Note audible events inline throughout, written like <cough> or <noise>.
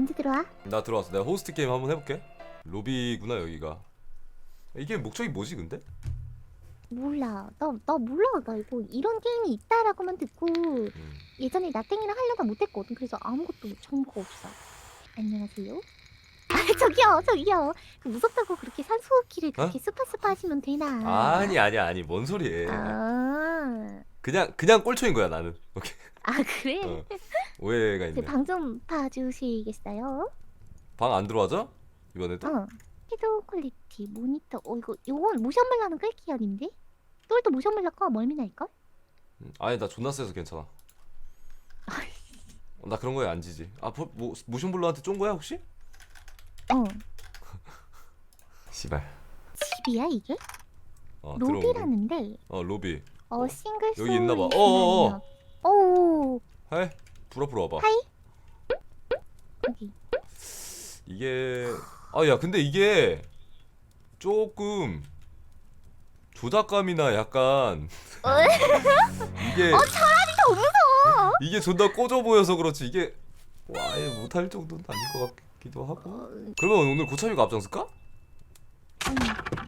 언제 들어와? 나 들어왔어. 내가 호스트 게임 한번 해볼게. 로비구나 여기가. 이게 목적이 뭐지 근데? 몰라. 나, 나 몰라. 나 이거 이런 게임이 있다라고만 듣고 음. 예전에 나땡이랑 하려다 못했거든. 그래서 아무것도 정보가 없어. 안녕하세요. <laughs> 아 저기요, 저기요. 그 무섭다고 그렇게 산소호흡기를 그렇게 스파스파 하시면 되나? 어? 아니 아니 아니 뭔 소리해? 아, 그냥 그냥 꼴초인 거야 나는. 오케이. 아 그래? 어. 오해가 있네. 제방좀 봐주시겠어요? 방 안 들어와져? 이번에도? 어. 해도 퀄리티, 모니터. 어 이거 이건 모션 블러는 끌기 아닌데? 똘도 모션 블러가 멀미 날걸? 음, 아니 나 존나 세서 괜찮아. 어, 나 그런 거에 안 지지. 아 뭐, 뭐 모션블루한테 쫀 거야 혹시? 어. <laughs> 씨발. 집이야 이게? 어. 로비라는데. 어 로비. 어, 어, 싱글 여기 있나 봐. 소울 어어어. 있으면요. 오. 하이. 불어 불어 와봐. 하이. 여기. 이게 아 야 근데 이게 조금 조작감이나 약간 <laughs> 이게 어, 더 무서워. 이게 존나 꺼져 보여서 그렇지 이게 와 아예 못할 정도는 아닌 것 같기도 하고 어, 그러면 오늘 고참이가 앞장설까?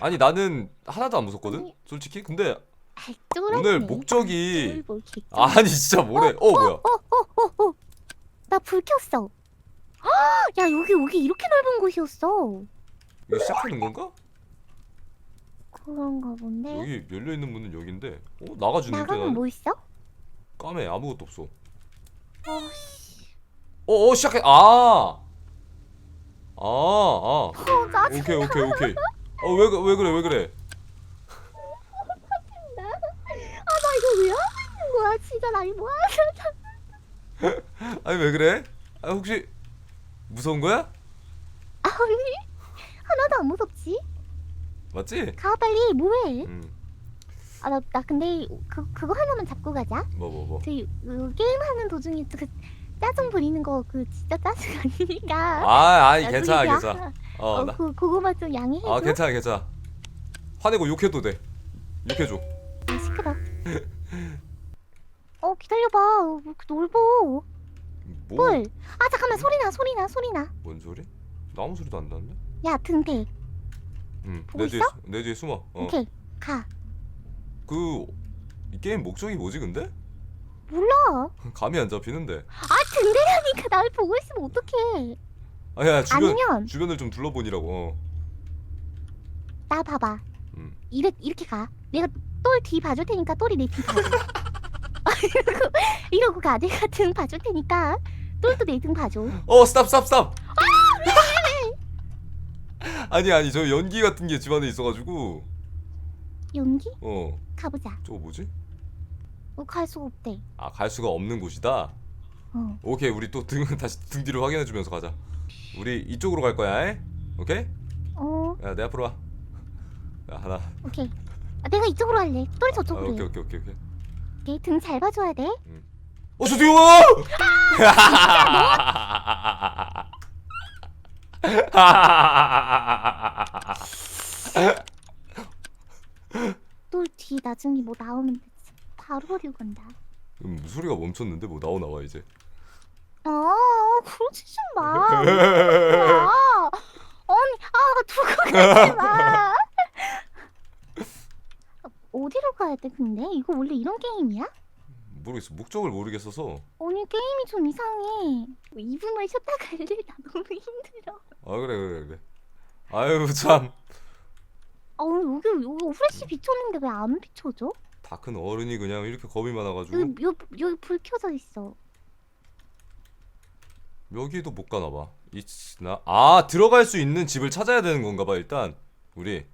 아니, 나는 하나도 안 무섭거든. 솔직히 근데 아이, 쫄았네. 오늘 목적이 쫄보. 아니 진짜 뭐래 어 뭐야 어 어 어 어. 나 불 켰어. 헉, <gasps> 야 여기 여기 이렇게 넓은 곳이었어. 이거 시작하는 건가? 그런가 본데. 여기 열려 있는 문은 여긴데 어 나가주는데 나가면 나는 뭐 있어? 까매 아무것도 없어 어씨. 어어 시작해 아아아 아, 아. 어 짜증. 오케이 오케이 오케이 어왜 왜 그래 왜 그래 아나 이거 왜 하고 있는 나 이거 뭐야? 아니 왜 그래 아 혹시 무서운 거야 아니 하나도 안 무섭지? 맞지 가 빨리 뭐해? 음뭐 아나 나 근데 그 그거 하나만 잡고 가자. 뭐뭐 저희 그 게임 하는 도중에 그 짜증 부리는 거 그 진짜 짜증 아니니까. 아 아니 괜찮아 야- 괜찮아 어, 어나 그 그거만 좀 양해해줘. 아 괜찮아 괜찮아 화내고 욕해도 돼 욕해줘 아, 시끄러. <laughs> 어 기다려봐. 어, 그 놀보. 뭐 뭘? 아 잠깐만 소리나 소리나 소리나. 뭔 소리 나 아무 소리도 안 나는데 야 등대. 음내 보고 뒤에 있어? 수- 내 뒤에 숨어 오케이 가. 어그이 게임 목적이 뭐지 근데 몰라. <laughs> 감이 안 잡히는데 아 등대라니까 날 보고 있으면 어떡해. 아야 주변 아니면 주변을 좀 둘러보니라고 어. 나 봐봐. 음. 이렇게 이렇게 가. 내가 똘 뒤 봐줄 테니까 똘이 내 뒤 봐줘. <laughs> <laughs> 이러고 이러고 가. 내가 등 봐줄 테니까 똘도 내등 봐줘. 어 스탑 스탑 스탑 <laughs> 아니 아니 저 연기 같은 게 집안에 있어가지고 연기? 어 가보자. 저거 뭐지 어, 갈 수가 없대. 아 갈 수가 없는 곳이다 어. 오케이 우리 또 등 <laughs> 다시 등 뒤를 확인해 주면서 가자 우리 이쪽으로 갈 거야 에? 오케이 어. 야 내 앞으로 와 야, 하나 오케이. 아, 내가 이쪽으로 할래. 똘이 아, 저쪽으로 해. 오케이 오케이 오케이 오케이. 등 잘 봐줘야 돼. 어 저기 와똘뒤 나중에 뭐 나오면 바로 버리고 간다. 음, 소리가 멈췄는데 뭐 나오 나와 이제 아, 그러지 좀 마. 아, 아니, 아, 두고 가지 마. 어디로 가야 돼, 근데? 이거 원래 이런 게임이야? 모르겠어 목적을 모르겠어서 아니, 게임이 좀 이상해. 2분만 쉬었다 갈래? 나 <laughs> 너무 힘들어. 아 그래 그래 그래 아유 참 아, 여기, 여기 후레쉬 비쳤는데 왜 안 비춰져? 다 큰 어른이 그냥 이렇게 겁이 많아가지고 여기, 여기, 여기 불 켜져 있어. 여기도 못 가나 봐. 이나 아 들어갈 수 있는 집을 찾아야 되는 건가 봐 일단 우리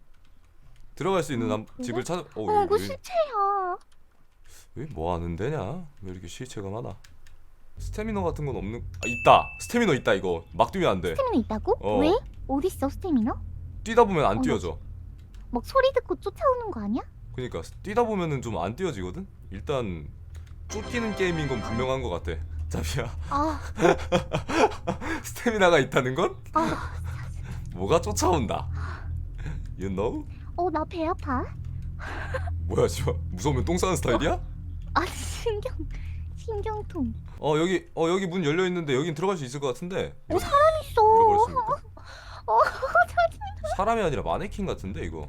들어갈 수 있는 음, 남, 그래? 집을 찾아. 어, 어, 이거 여기, 시체야. 여기 뭐 하는 데냐? 왜 이렇게 시체가 많아? 스태미너 같은 건 없는? 아 있다. 스태미너 있다 이거 막 뛰면 안 돼. 스태미너 있다고? 어. 왜? 어딨어, 스태미너? 뛰다 보면 안 어, 뛰어져. 막 소리 듣고 쫓아오는 거 아니야? 그러니까 뛰다 보면은 좀 안 뛰어지거든. 일단 쫓기는 게임인 건 분명한 것 같아. <laughs> 자비야 아, <laughs> 스태미나가 있다는 건 아, 뭐가 쫓아온다. You know? 어, 나 배 아파. 뭐야 지금 무서우면 똥 싸는 스타일이야? 아, 신경, 신경통. 어 여기 어 여기 문 열려 있는데 여긴 들어갈 수 있을 것 같은데. 어, 사람이 같습니까? 어, 사람이 아니라 마네킹 같은데 이거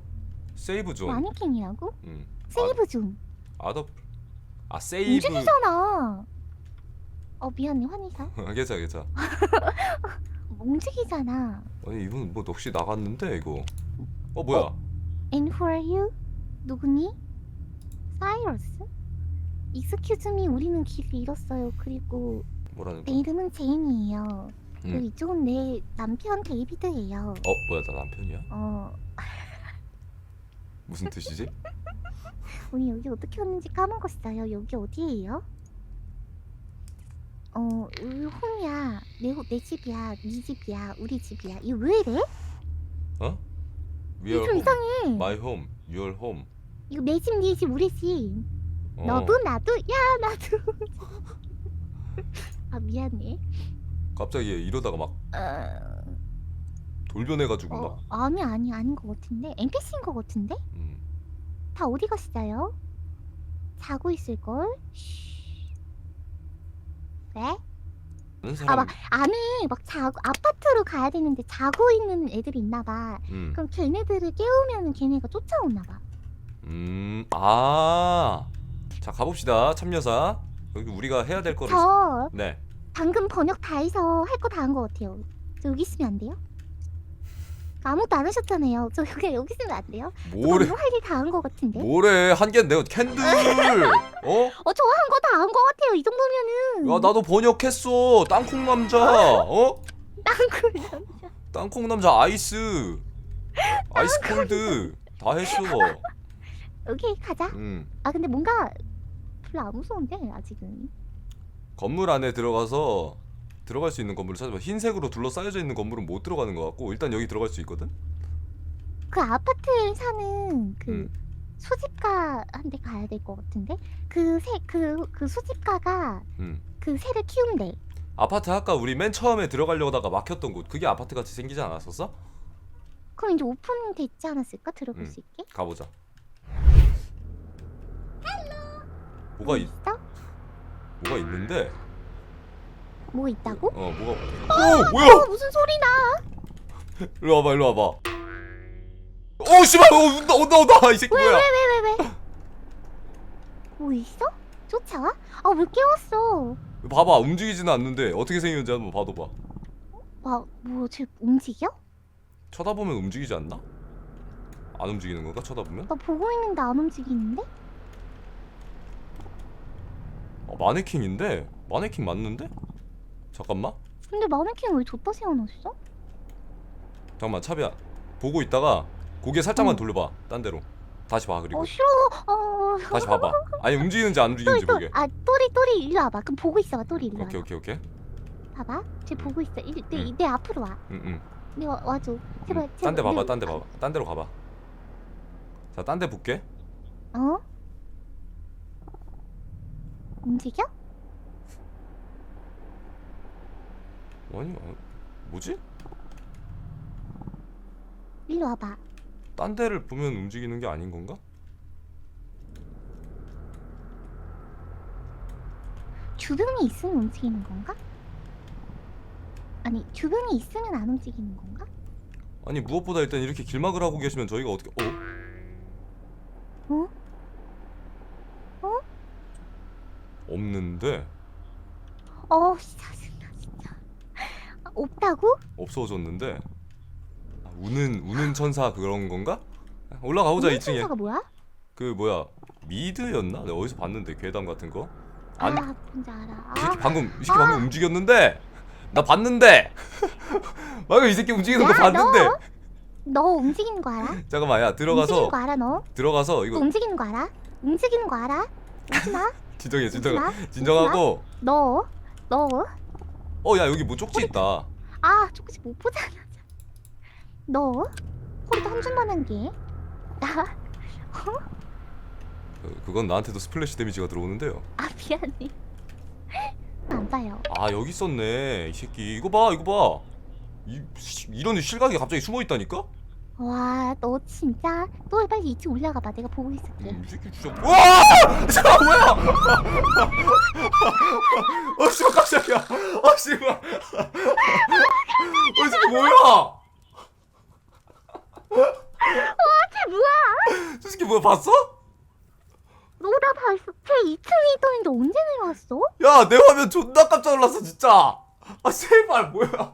세이브 존 마네킹이라고? 음. 세이브 좀 아더 아 세이브 움직이잖아. 어 미안해 환희사. <laughs> 괜찮아 괜찮아 <laughs> 움직이잖아. 아니 이분 뭐 넋이 나갔는데 이거 어 뭐야 And who are you? 누구니? 사이러스? Excuse me, 우리는 길을 잃었어요. 그리고 뭐라는 내 거야 이름은 제인이에요. 그리고 음. 이쪽은 내 남편 데이비드예요. 어 뭐야 나 남편이야 어, <laughs> 무슨 뜻이지 <laughs> 우리 여기 어떻게 왔는지 까먹었어요. 여기 어디예요? 어, 우리 홈이야. 내, 호- 내 집이야. 네 집이야. 우리 집이야. 이거 왜 이래? 어 We 이거 are 좀 home 이상해. My home Your home 이거 내 집, 네 집, 우리 집. 어. 너도 나도 야 나도. <laughs> 아 미안해. 갑자기 이러다가 막 어, 돌변해가지고 어 막 아니 아니 아닌 것 같은데 NPC인 것 같은데? 음. 다 어디 갔어요? 자고 있을 걸. 왜? 아는 아 사람 막 안에 막 자고 아파트로 가야 되는데 자고 있는 애들이 있나 봐. 음. 그럼 걔네들을 깨우면은 걔네가 쫓아오나 봐. 음. 아. 자 가봅시다 참여사 여기 우리가 해야 될 거를 저 네 방금 번역 다 해서 할 거 다한것 같아요. 저 여기 있으면 안 돼요? 아무것도 안 하셨잖아요. 저 여기 여기 있으면 안 돼요? 뭐래 너무 할일 다한것 같은데? 뭐래 한 개는 내가 캔들 어? 어, 저 한 거 다한것 같아요. 이 정도면은. 야 나도 번역했어 땅콩 남자 어? 땅굴. 땅콩 남자 아이스 아이스 콜드 다 했어 오케이, 가자. 음. 아, 근데 뭔가 별로 안 무서운데, 아직은. 건물 안에 들어가서 들어갈 수 있는 건물을 찾아봐 흰색으로 둘러싸여져 있는 건물은 못 들어가는 것 같고 일단 여기 들어갈 수 있거든 그 아파트에 사는 그 음. 수집가한테 가야 될 것 같은데? 그 새, 그, 그 수집가가 음. 그 새를 키운대. 아파트 아까 우리 맨 처음에 들어가려다가 막혔던 곳 그게 아파트 같이 생기지 않았었어? 그럼 이제 오픈됐지 않았을까? 들어갈 음. 수 있게? 가보자 뭐가 있, 있어? 뭐가 있는데 뭐 있다고? 어 뭐가 오 뭐야 어, 무슨 소리 나? 일로 와봐 일로 와봐 오 씨발 어, 온다 온다 온다 이 새끼 뭐야 왜, 왜, 왜? 뭐 있어? 쫓아와? 아, 왜 깨웠어? 봐봐 움직이지는 않는데 어떻게 생겼는지 한번 봐둬봐 와, 뭐, 쟤 움직여? 쳐다보면 움직이지 않나? 안 움직이는 건가 쳐다보면? 나 보고 있는데 안 움직이는데? 어, 마네킹인데? 마네킹 맞는데? 잠깐만 근데 마네킹 왜 줬다 세워놨어? 잠깐만 차비야 보고 있다가 고개 살짝만 응. 돌려봐 딴 데로 다시 봐 그리고 어, 싫어. 어, 다시 봐봐 아니 움직이는지 안 움직이는지 또리, 보게 또, 아, 또리, 또리, 일로 와봐. 그럼 보고 있어봐, 또리, 일로 오케이 와봐. 오케이 오케이 봐봐. 쟤 보고 있어. 일, 내, 응. 내 앞으로 와. 응응 내 와, 와줘. 제발, 제발. 딴 데 봐봐 내- 딴 데 봐봐 딴 데로 가봐 자 딴 데 볼게 어? 움직여? 아니 어, 뭐지? 일로 와봐. 딴 데를 보면 움직이는 게 아닌 건가? 주변에 있으면 움직이는 건가? 아니, 주변에 있으면 안 움직이는 건가? 아니 무엇보다 일단 이렇게 길막을 하고 계시면 저희가 어떻게 어? 어? 없는데 어, 씨, 없다고? 없어졌는데 아, 우는 우는 천사 그런 건가? 올라가 보자 2층에 천사가 뭐야? 그 뭐야 미드였나? 내가 어디서 봤는데 괴담 같은 거? 아니 아, 뭔지 알아. 이 새끼 아, 방금 이 새끼 방금 움직였는데 나 봤는데 <laughs> 방금 이 새끼 움직이는 거 야, 봤는데 너 움직이는 거 알아? 잠깐만 야 움직이는 들어가서 거 알아, 너? 들어가서 너 이거 움직이는 거 알아? 움직이는 거 알아? 오지마, <laughs> 진정해 진정 오지마. 진정하고 너, 너. 어 야 여기 뭐 쪽지 있다 아, 조금씩 못 보잖아. <laughs> 너 허리도 한 줌만 한 게. <laughs> 나, 그- 그건 나한테도 스플래시 데미지가 들어오는데요 아 미안해. <laughs> 안 봐요. 아 여기 있었네 이 새끼 이거 봐 이거 봐 이, 씨, 이런 실각이 갑자기 숨어 있다니까? 와, 너 진짜 너 빨리 2층 올라가 봐. 내가 보고 있을게. 음, 이 새끼 진짜 와! <laughs> 잠깐 <laughs> 뭐야? 어 씨발 깜짝이야. 어 씨발. 어 새끼 뭐야? 쟤 뭐야? 저 새끼 뭐야 봤어? 너나 봤어. 쟤 2층에 있던 애인데 언제 내려왔어? 야 내 화면 존나 깜짝 놀랐어 진짜. 아 제발 뭐야?